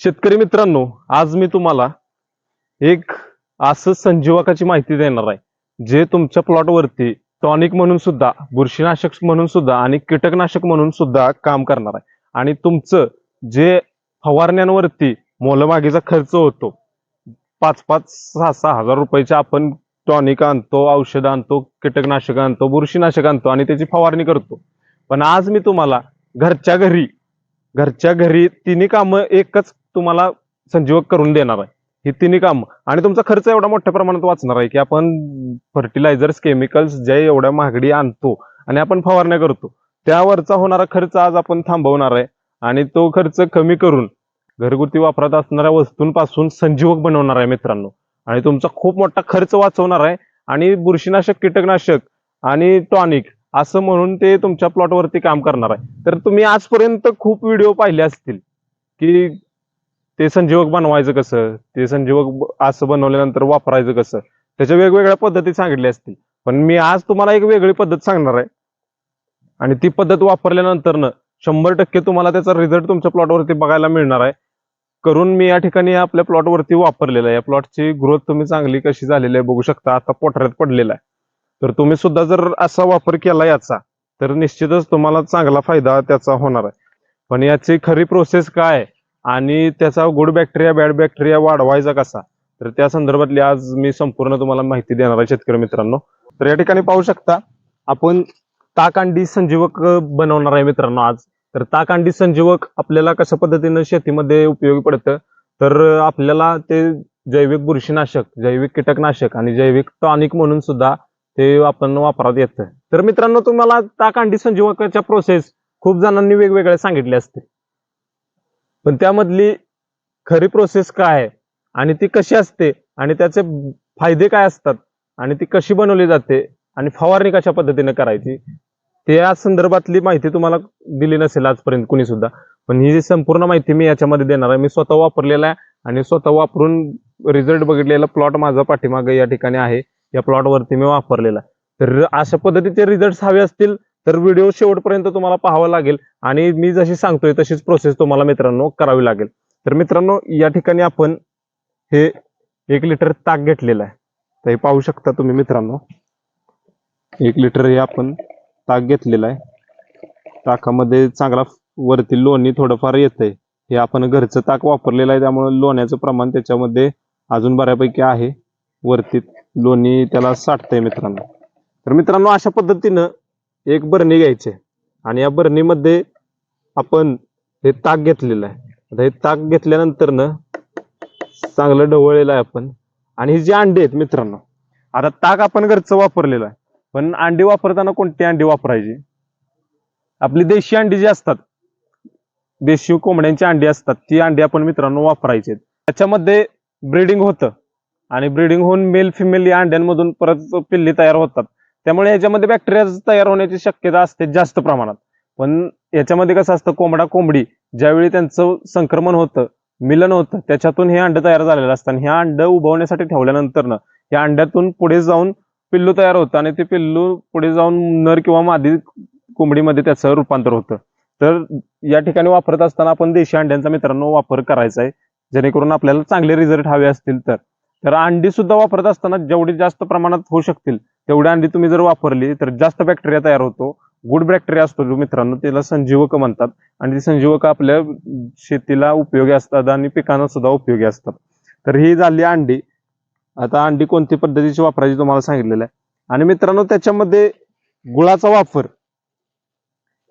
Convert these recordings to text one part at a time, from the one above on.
शेतकरी मित्रांनो आज मी तुम्हाला एक असं संजीवकाची माहिती देणार आहे जे तुमच्या प्लॉटवरती टॉनिक म्हणून सुद्धा बुरशीनाशक म्हणून सुद्धा आणि कीटकनाशक म्हणून सुद्धा काम करणार आहे. आणि तुमचं जे फवारण्यांवरती मोलमागेचा खर्च होतो पाच पाच सहा सहा हजार रुपयाचे आपण टॉनिक आणतो औषध आणतो कीटकनाशक आणतो बुरशीनाशक आणतो आणि त्याची फवारणी करतो. पण आज मी तुम्हाला घरच्या घरी घरच्या घरी तिन्ही कामं एकच तुम्हाला संजीवक करून देणार आहे. ही तिन्ही कामं. आणि तुमचा खर्च एवढा मोठ्या प्रमाणात वाचणार आहे की आपण फर्टिलायझर्स केमिकल्स जे एवढ्या महागडी आणतो आणि आपण फवारण्या करतो त्यावरचा होणारा खर्च आज आपण थांबवणार आहे. आणि तो खर्च कमी करून घरगुती वापरात असणाऱ्या वस्तूंपासून संजीवक बनवणार आहे मित्रांनो. आणि तुमचा खूप मोठा खर्च वाचवणार आहे. आणि बुरशीनाशक कीटकनाशक आणि टॉनिक असं म्हणून ते तुमच्या प्लॉटवरती काम करणार आहे. तर तुम्ही आजपर्यंत खूप व्हिडिओ पाहिले असतील की ते संजीवक बनवायचं कसं? ते संजीवक असं बनवल्यानंतर वापरायचं कसं? त्याच्या वेगवेगळ्या पद्धती सांगितल्या असतील. पण मी आज तुम्हाला एक वेगळी पद्धत सांगणार आहे. आणि ती पद्धत वापरल्यानंतर शंभर टक्के तुम्हाला त्याचा रिझल्ट तुमच्या प्लॉटवरती बघायला मिळणार आहे. करून मी या ठिकाणी आपल्या प्लॉटवरती वापरलेला आहे. या प्लॉटची ग्रोथ तुम्ही चांगली कशी झालेली आहे बघू शकता. आता पोटऱ्यात पडलेला आहे. तर तुम्ही सुद्धा जर असा वापर केला याचा तर निश्चितच तुम्हाला चांगला फायदा त्याचा होणार आहे. पण याची खरी प्रोसेस काय आहे? आणि त्याचा गुड बॅक्टेरिया बॅड बॅक्टेरिया वाढवायचा कसा? तर त्या संदर्भातली आज मी संपूर्ण तुम्हाला माहिती देणार आहे शेतकरी मित्रांनो. तर या ठिकाणी पाहू शकता आपण ताकांडी संजीवक बनवणार आहे मित्रांनो आज. तर ताकांडी संजीवक आपल्याला कशा पद्धतीनं शेतीमध्ये उपयोगी पडतं? तर आपल्याला ते जैविक बुरशीनाशक जैविक कीटकनाशक आणि जैविक टॉनिक म्हणून सुद्धा ते आपण वापरात येतं. तर मित्रांनो तुम्हाला ताकांडी संजीवकाच्या प्रोसेस खूप जणांनी वेगवेगळ्या सांगितल्या असतील. पण त्यामधली खरी प्रोसेस काय? आहे आणि ती कशी असते? आणि त्याचे फायदे काय असतात? आणि ती कशी बनवली जाते? आणि फवारणी कशा पद्धतीने करायची? त्या संदर्भातली माहिती तुम्हाला दिली नसेल आजपर्यंत कुणी सुद्धा पण ही जी संपूर्ण माहिती मी याच्यामध्ये देणार आहे मी स्वतः वापरलेला आहे आणि स्वतः वापरून रिझल्ट बघितलेला प्लॉट माझा पाठीमागे या ठिकाणी आहे. या प्लॉटवरती मी वापरलेला आहे. तर अशा पद्धतीचे रिझल्ट हवे असतील तर व्हिडिओ शेवटपर्यंत तुम्हाला पाहावा लागेल. आणि मी जशी सांगतोय तशीच प्रोसेस तुम्हाला मित्रांनो करावी लागेल. तर मित्रांनो या ठिकाणी आपण हे एक लिटर ताक घेतलेलं आहे. तर हे पाहू शकता तुम्ही मित्रांनो. एक लिटर हे आपण ताक घेतलेलं आहे. ताकामध्ये चांगला वरती लोणी थोडंफार येतंय. हे आपण घरचं ताक वापरलेलं आहे त्यामुळे लोण्याचं प्रमाण त्याच्यामध्ये अजून बऱ्यापैकी आहे. वरती लोणी त्याला साठतंय मित्रांनो. तर मित्रांनो अशा पद्धतीनं एक बरणी घ्यायची आणि या बरणीमध्ये आपण हे ताक घेतलेलं आहे. आता हे ताक घेतल्यानंतर न चांगलं ढवळलेलं आहे आपण. आणि ही जी अंडी आहेत मित्रांनो आता ताक आपण घरचं वापरलेलं आहे. पण अंडी वापरताना कोणती अंडी वापरायची? आपली देशी अंडी जी असतात देशी कोंबड्यांची अंडी असतात ती अंडी आपण मित्रांनो वापरायची त्याच्यामध्ये ब्रीडिंग होतं. आणि ब्रीडिंग होऊन मेल फिमेल या अंड्यांमधून परत पिल्ली तयार होतात. त्यामुळे याच्यामध्ये बॅक्टेरिया तयार होण्याची शक्यता असते जास्त प्रमाणात. पण याच्यामध्ये कसं असतं कोंबडा कोंबडी ज्यावेळी त्यांचं संक्रमण होतं मिलन होतं त्याच्यातून हे अंड तयार झालेलं असतं. आणि ह्या अंड उभवण्यासाठी ठेवल्यानंतर ना या अंड्यातून पुढे जाऊन पिल्लू तयार होतं आणि ते पिल्लू पुढे जाऊन नर किंवा मादी कोंबडीमध्ये त्याचं रूपांतर होतं. तर या ठिकाणी वापरत असताना आपण देशी अंड्यांचा मित्रांनो वापर करायचा आहे. जेणेकरून आपल्याला चांगले रिझल्ट हवे असतील तर. तर अंडी सुद्धा वापरत असताना जेवढी जास्त प्रमाणात होऊ शकतील तेवढी अंडी तुम्ही जर वापरली तर जास्त बॅक्टेरिया तयार होतो. गुड बॅक्टेरिया असतो जो मित्रांनो त्याला संजीवक म्हणतात. आणि ती संजीवक आपल्या शेतीला उपयोगी असतात आणि पिकांना सुद्धा उपयोगी असतात. तर ही झाली अंडी. आता अंडी कोणती पद्धतीची वापरायची तुम्हाला सांगितलेलं आहे. आणि मित्रांनो त्याच्यामध्ये गुळाचा वापर.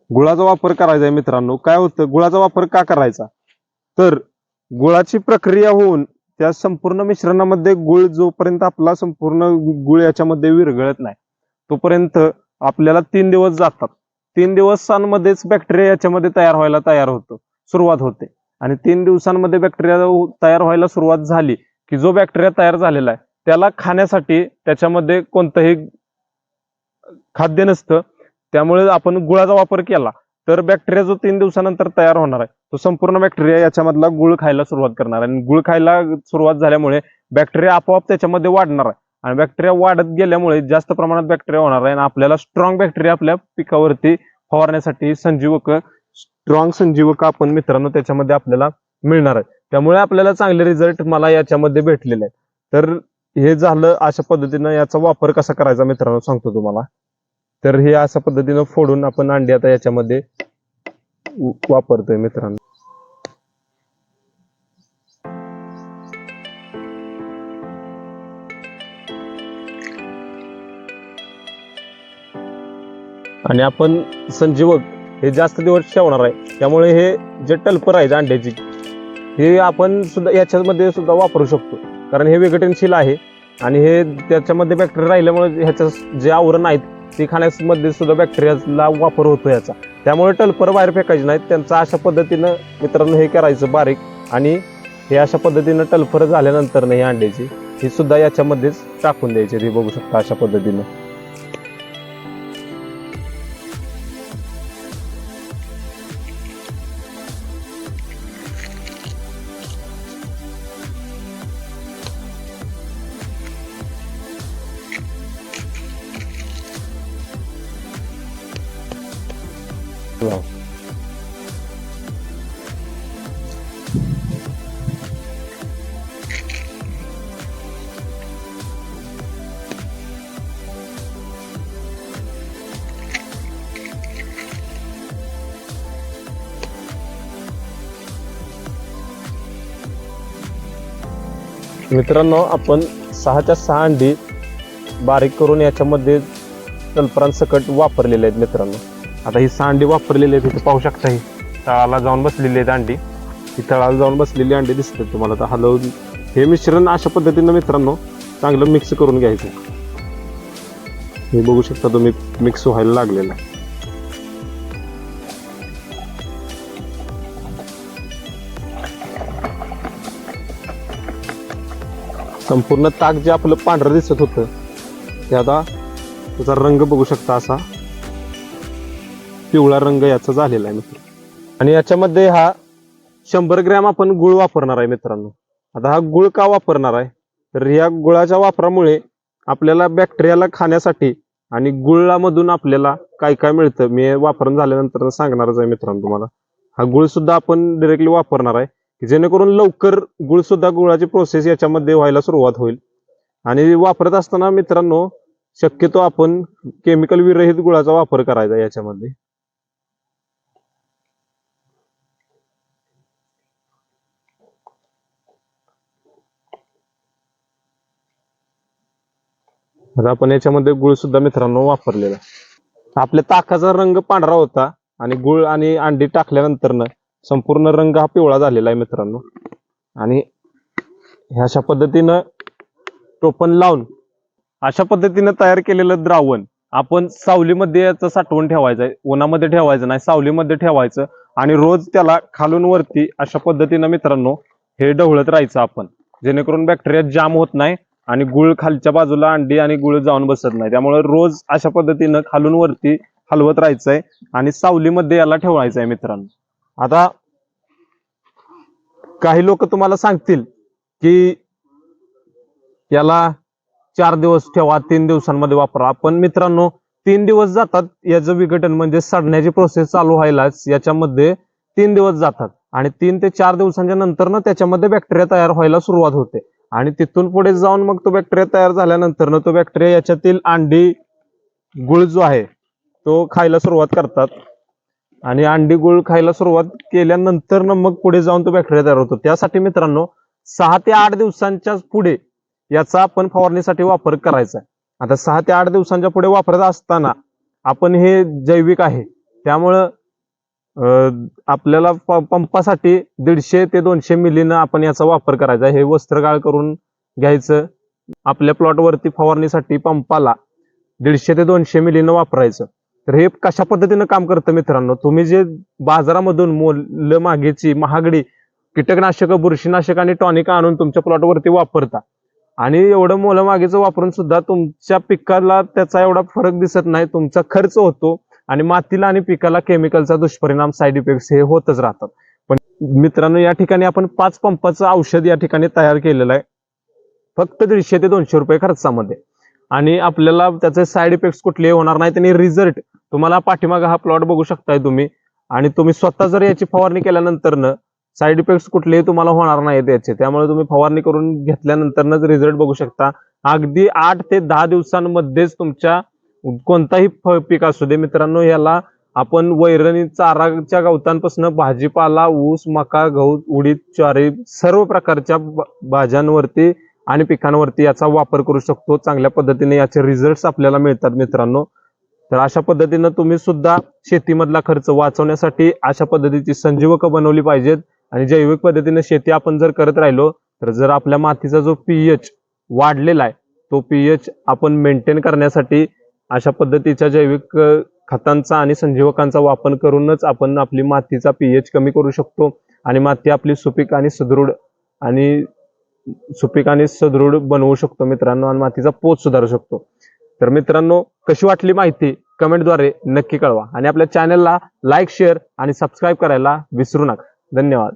गुळाचा वापर करायचा आहे मित्रांनो. काय होतं? गुळाचा वापर का करायचा? तर गुळाची प्रक्रिया होऊन त्या संपूर्ण मिश्रणामध्ये गुळ जोपर्यंत आपला संपूर्ण गुळ याच्यामध्ये विरघळत नाही तोपर्यंत आपल्याला तीन दिवस जातात. तीन दिवसांमध्येच बॅक्टेरिया याच्यामध्ये तयार व्हायला तयार होतो सुरुवात होते. आणि तीन दिवसांमध्ये बॅक्टेरिया तयार व्हायला सुरुवात झाली की जो बॅक्टेरिया तयार झालेला आहे त्याला खाण्यासाठी त्याच्यामध्ये कोणतंही खाद्य नसतं. त्यामुळे आपण गुळाचा वापर केला तर बॅक्टेरिया जो तीन दिवसानंतर तयार होणार आहे तो संपूर्ण बॅक्टेरिया याच्यामधला गुळ खायला सुरुवात करणार. आहे आणि गुळ खायला सुरुवात झाल्यामुळे बॅक्टेरिया आपोआप त्याच्यामध्ये वाढणार. आहे आणि बॅक्टेरिया वाढत गेल्यामुळे जास्त प्रमाणात बॅक्टेरिया होणार आहे. आणि आपल्याला स्ट्रॉंग बॅक्टेरिया आपल्या पिकावरती फवारण्यासाठी संजीवक स्ट्रॉंग संजीवक आपण मित्रांनो त्याच्यामध्ये आपल्याला मिळणार आहे. त्यामुळे आपल्याला चांगले रिझल्ट मला याच्यामध्ये भेटलेले आहेत. तर हे झालं अशा पद्धतीनं याचा वापर कसा करायचा मित्रांनो सांगतो तुम्हाला. तर हे अशा पद्धतीनं फोडून आपण अंडी आता याच्यामध्ये वापरतोय मित्रांनो. आणि आपण संजीवक हे जास्त दिवस ठेवणार आहे. त्यामुळे हे जे टल्पर आहेत अंड्याची हे आपण सुद्धा याच्यामध्ये सुद्धा वापरू शकतो. कारण हे विघटनशील आहे आणि हे त्याच्यामध्ये बॅक्टेरिया राहिल्यामुळे ह्याचं जे आवरण आहेत ती खाण्यामध्ये सुद्धा बॅक्टेरियाला वापर होतो याचा. त्यामुळे टलपर बाहेर फेकायचे नाहीत. त्यांचं अशा पद्धतीनं मित्रांनो हे करायचं बारीक. आणि हे अशा पद्धतीनं टल्फर झाल्यानंतर नाही अंड्याची ही सुद्धा याच्यामध्येच टाकून द्यायची. हे बघू शकता अशा पद्धतीनं. मित्रांनो आपण सहाच्या सहा अंडी बारीक करून याच्यामध्ये तलपरांसकट वापरलेले आहेत मित्रांनो. आता ही सहा अंडी वापरलेली आहेत इथे पाहू शकता ही. तळाला जाऊन बसलेली आहेत अंडी. ही तळाला जाऊन बसलेली अंडी दिसतात तुम्हाला. तर हलवून हे मिश्रण अशा पद्धतीनं मित्रांनो चांगलं मिक्स करून घ्यायचं. हे बघू शकता तुम्ही मिक्स व्हायला लागलेलं आहे. संपूर्ण ताक जे आपलं पांढरं दिसत होतं ते आता त्याचा रंग बघू शकता असा. पिवळा रंग याचा झालेला आहे मित्र. आणि याच्यामध्ये हा शंभर ग्रॅम आपण गुळ वापरणार आहे मित्रांनो. आता हा गुळ का वापरणार आहे? तर या गुळाच्या वापरामुळे आपल्याला बॅक्टेरियाला खाण्यासाठी आणि गुळामधून आपल्याला काय काय मिळतं मी वापरून झाल्यानंतर सांगणारच आहे मित्रांनो तुम्हाला. हा गुळ सुद्धा आपण डिरेक्टली वापरणार आहे की जेणेकरून लवकर गुळ सुद्धा गुळाची प्रोसेस याच्यामध्ये व्हायला सुरुवात होईल. आणि वापरत असताना मित्रांनो शक्यतो आपण केमिकल विरहित गुळाचा वापर करायचा याच्यामध्ये. आता आपण याच्यामध्ये गुळ सुद्धा मित्रांनो वापरलेला. आपल्या ताकाचा रंग पांढरा होता आणि गुळ आणि अंडी टाकल्यानंतर संपूर्ण रंग हा पिवळा झालेला आहे मित्रांनो. आणि अशा पद्धतीनं टोपण लावून अशा पद्धतीनं तयार केलेलं द्रावण आपण सावलीमध्ये याचं साठवून ठेवायचं आहे. उन्हामध्ये ठेवायचं नाही सावलीमध्ये ठेवायचं आणि रोज त्याला खालून वरती अशा पद्धतीनं मित्रांनो हे ढवळत राहायचं आपण. जेणेकरून बॅक्टेरिया जाम होत नाही आणि गुळ खालच्या बाजूला अंडी आणि गुळ जाऊन बसत नाही. त्यामुळे रोज अशा पद्धतीनं खालून वरती हलवत राहायचंय आणि सावलीमध्ये याला ठेवायचं आहे मित्रांनो. आता काही लोक तुम्हाला सांगतील की याला चार दिवस ठेवा तीन दिवसांमध्ये वापरा. पण मित्रांनो तीन दिवस जातात याचं विघटन म्हणजे सडण्याची प्रोसेस चालू व्हायलाच याच्यामध्ये तीन दिवस जातात. आणि तीन ते चार दिवसांच्या नंतर ना त्याच्यामध्ये बॅक्टेरिया तयार व्हायला सुरुवात होते. आणि तिथून पुढे जाऊन मग तो बॅक्टेरिया तयार झाल्यानंतर ना तो बॅक्टेरिया याच्यातील अंडी गुळ जो आहे तो खायला सुरुवात करतात. आणि अंडी गुळ खायला सुरुवात केल्यानंतर ना मग पुढे जाऊन तो बॅक्टेरिया तयार होतो. त्यासाठी मित्रांनो सहा ते आठ दिवसांच्या पुढे याचा आपण फवारणीसाठी वापर करायचा आहे. आता सहा ते आठ दिवसांच्या पुढे वापरत असताना आपण हे जैविक आहे. त्यामुळं आपल्याला प- पंपासाठी दीडशे ते दोनशे मिलीनं आपण याचा वापर करायचा. हे वस्त्रगाळ करून घ्यायचं. आपल्या प्लॉटवरती फवारणीसाठी पंपाला दीडशे ते दोनशे मिलीनं वापरायचं. तर हे कशा पद्धतीनं काम करतं मित्रांनो? तुम्ही जे बाजारामधून मोल मागेची महागडी कीटकनाशक बुरशीनाशक आणि टॉनिक आणून तुमच्या प्लॉटवरती वापरता आणि एवढं मोलमागेचं वापरून सुद्धा तुमच्या पिकाला त्याचा एवढा फरक दिसत नाही तुमचा खर्च होतो. आणि मातीला आणि पिकाला केमिकलचा दुष्परिणाम साईड इफेक्ट हे होतच राहतात. पण मित्रांनो या ठिकाणी आपण पाच पंपाचं औषध या ठिकाणी तयार केलेलं आहे. फक्त दीडशे ते दोनशे रुपये खर्चामध्ये. आणि आपल्याला त्याचे साईड इफेक्ट कुठलेही होणार नाहीत आणि रिझल्ट तुम्हाला पाठीमागा हा प्लॉट बघू शकताय तुम्ही. आणि तुम्ही स्वतः जर याची फवारणी केल्यानंतर साईड इफेक्ट कुठलेही तुम्हाला होणार नाहीत त्याचे त्यामुळे तुम्ही फवारणी करून घेतल्यानंतरच रिझल्ट बघू शकता. अगदी आठ ते दहा दिवसांमध्येच तुमच्या कोणताही फळ पीक असू दे मित्रांनो याला आपण वैरणी चाराच्या गवतांपासून भाजीपाला ऊस मका गहू उडीद ज्वारी सर्व प्रकारच्या भाज्यांवरती आणि पिकांवरती याचा वापर करू शकतो. चांगल्या पद्धतीने याचे रिझल्ट आपल्याला मिळतात मित्रांनो. तर अशा पद्धतीनं तुम्ही सुद्धा शेतीमधला खर्च वाचवण्यासाठी अशा पद्धतीची संजीवक बनवली पाहिजेत. आणि जैविक पद्धतीने शेती आपण जर करत राहिलो तर जर आपल्या मातीचा जो पीएच वाढलेला आहे तो पीएच आपण मेंटेन करण्यासाठी अशा पद्धतीच्या जैविक खतांचा आणि संजीवकांचा वापर करूनच आपण आपली मातीचा पीएच कमी करू शकतो. आणि माती आपली सुपीक आणि सुदृढ आणि सुपीक आणि सदृढ बनवू शकतो मित्रांनो आणि मातीचा पोत सुधारू शकतो. तर मित्रांनो कशी वाटली माहिती कमेंटद्वारे नक्की कळवा आणि आपल्या चॅनलला लाईक शेअर आणि सबस्क्राईब करायला विसरू नका. धन्यवाद.